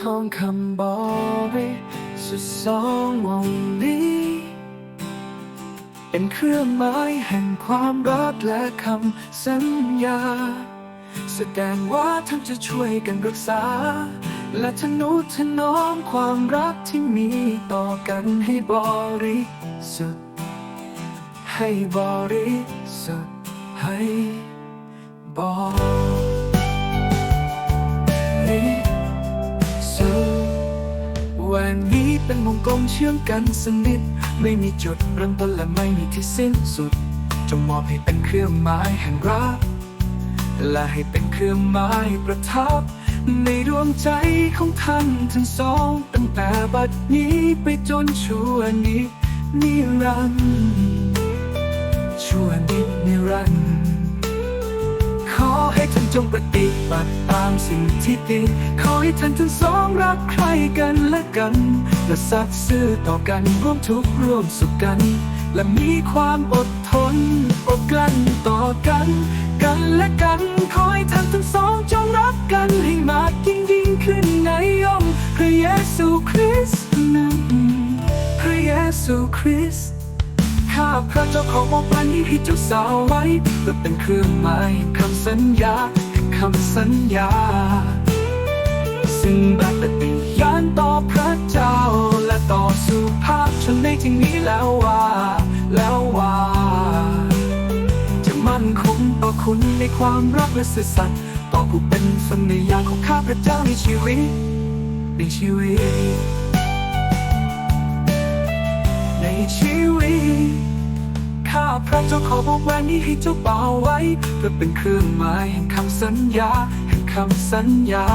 ทองคำบริสุทธิ์สองวงนี้ เป็นเครื่องหมายแห่งความรักและคำสัญญา แสดงว่าท่านจะช่วยกันรักษา และทนุถนอมความรักที่มีต่อกันให้บริสุทธิ์ให้บริสุทธิ์ให้บริานนี้เป็นวงกลมเชื่อมกันสนิท ไม่มีจุดเริ่มต้นและไม่มีที่สิ้นสุด จงมอบให้เป็นเครื่องหมายแห่งรัก และให้เป็นเครื่องหมายประทับ ในดวงใจของท่านทั้งสอง ตั้งแต่บัดนี้ไปจนชั่วนิจนิรันดร์ชั่วนิจนิรันดร์ จงปฏิบัติตามสิ่งที่ดีขอให้ท่านทั้งสองรักใครกันและกัน และสัตย์ซื่อต่อกันร่วมทุกข์ร่วมสุขกัน และมีความอดทนอดกลั้นต่อกัน กันและกันขอให้ท่านทั้งสองจงรักกันให้มากยิ่งยิ่งขึ้นในองค์พระเยซูคริสต์นั้นพระเยซูคริสต์ข้าพระเจ้าขอมอบวันนี้ให้เจ้าสาวไว้เพื่อเป็นเครื่องหมายคำสัญญา คำสัญญา ซึ่งแบบปฏิญาณต่อพระเจ้า และต่อสุภาพชนในที่นี้แล้วว่า แล้วว่า จะมั่นคงต่อคุณในความรักและซื่อสัตย์ต่อผู้เป็นสัญญาของข้าพระเจ้าในชีวิต ในชีวิต ในชีวิตข้าพระเจ้าขอบอกแหวนนี้ให้เจ้าเป่าไว้ เพื่อเป็นเครื่องหมายแห่งคำ สัญญาแห่งคำสัญญา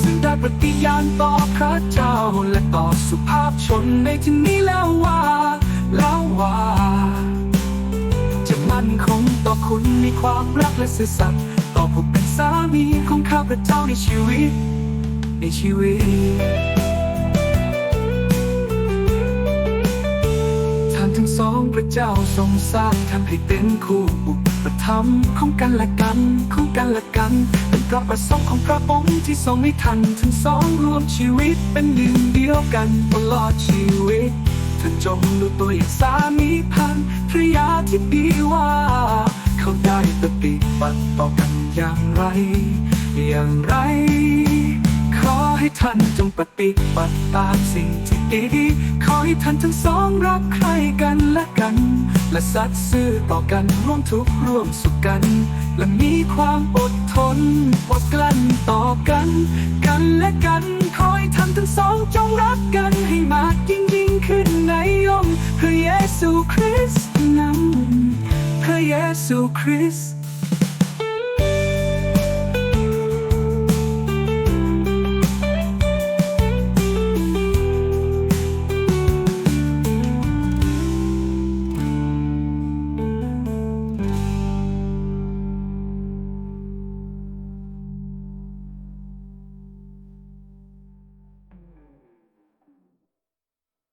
ซึ่งได้ปฏิญาณต่อพระเจ้าและต่อสุภาพชนในที่นี้แล้วว่า แล้วว่า จะมั่นคงต่อคุณมีความรักและซื่อสัตย์ต่อผู้เป็นสามีของข้าพระเจ้าในชีวิต ในชีวิตท่านทั้งสองพระเจ้าทรงสร้างทำให้เป็นคู่อุ ปถัมภ์ของกันและกันของกันและกัน เป็นพระประสงค์ของพระองค์ที่ทรงให้ท่านทั้งสองรวมชีวิตเป็นหนึ่งเดียวกันตลอดชีวิตท่านจงดูตัวอย่างสามีพันภรรยาที่ดีว่า เขาได้ปฏิบัติต่อกันอย่างไร อย่างไร ขอให้ท่านจงปฏิบัติตามสิ่งที่ดีขอให้ท่านทั้งสองรักใครกันและกัน และสัตย์ซื่อต่อกันร่วมทุกข์ร่วมสุขกัน และมีความอดทนอดกลั้นต่อกัน กันและกันคอยทำทั้งสองจงรักกันให้มากยิ่งยิ่งขึ้นในองค์พระเยซูคริสต์นำพระเยซูคริสต์